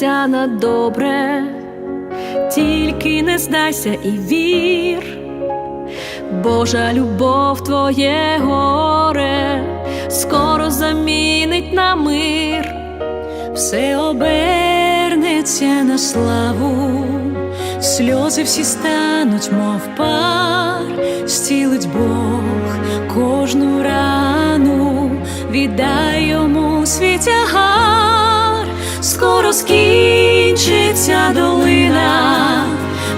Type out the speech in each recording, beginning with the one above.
обернеться на добре, тільки не здайся і вір, Божа любов твоє горе скоро замінить на мир, все обернеться на славу, сльози всі стануть, мов пар, зцілить Бог кожну рану, віддай йому свій тягар, скоро скінчиться долина,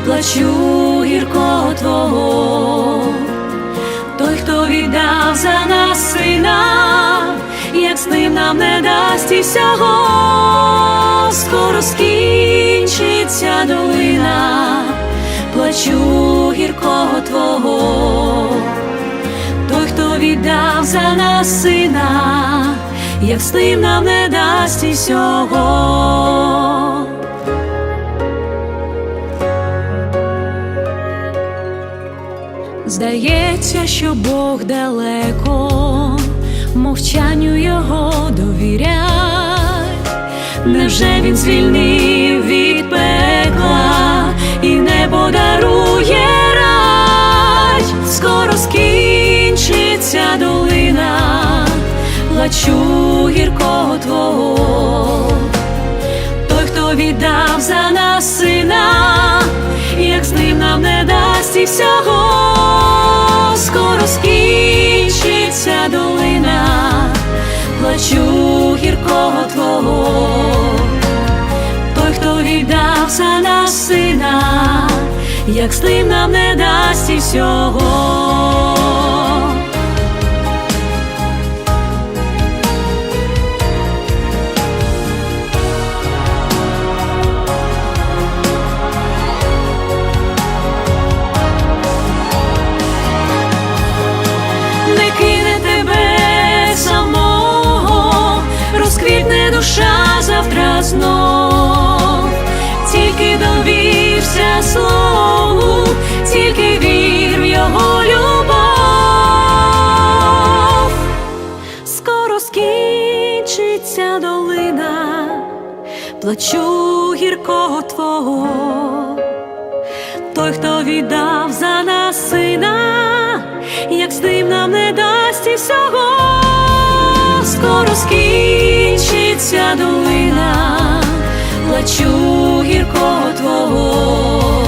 плачу гіркого твого, той, хто віддав за нас сина, як з ним нам не дасть і всього, скоро скінчиться долина, плачу гіркого твого. Той, хто віддав за нас сина, як ним нам не дасть і всього. Здається, що Бог далеко, мовчанню його довіряй, невже він звільнив від пекла і не подарує рай, скоро скінчиться долина, плачу гіркого твого, той, хто віддав за нас сина, як з ним нам не дасть і всього, скоро скінчиться долина, плачу гіркого твого, той, хто віддав за нас сина, як з ним нам не дасть і всього. Душа завтра знов, тільки довірся слову, тільки вір в його любов, скоро скінчиться долина, плачу гіркого твого. Той, хто віддав за нас сина, як з ним нам не дасть і всього, скоро скінчиться плачу гіркого твого,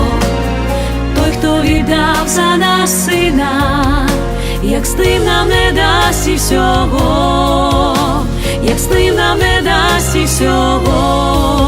той, хто віддав за нас сина, як ним нам не дасть і всього, як ним нам не дасть і всього.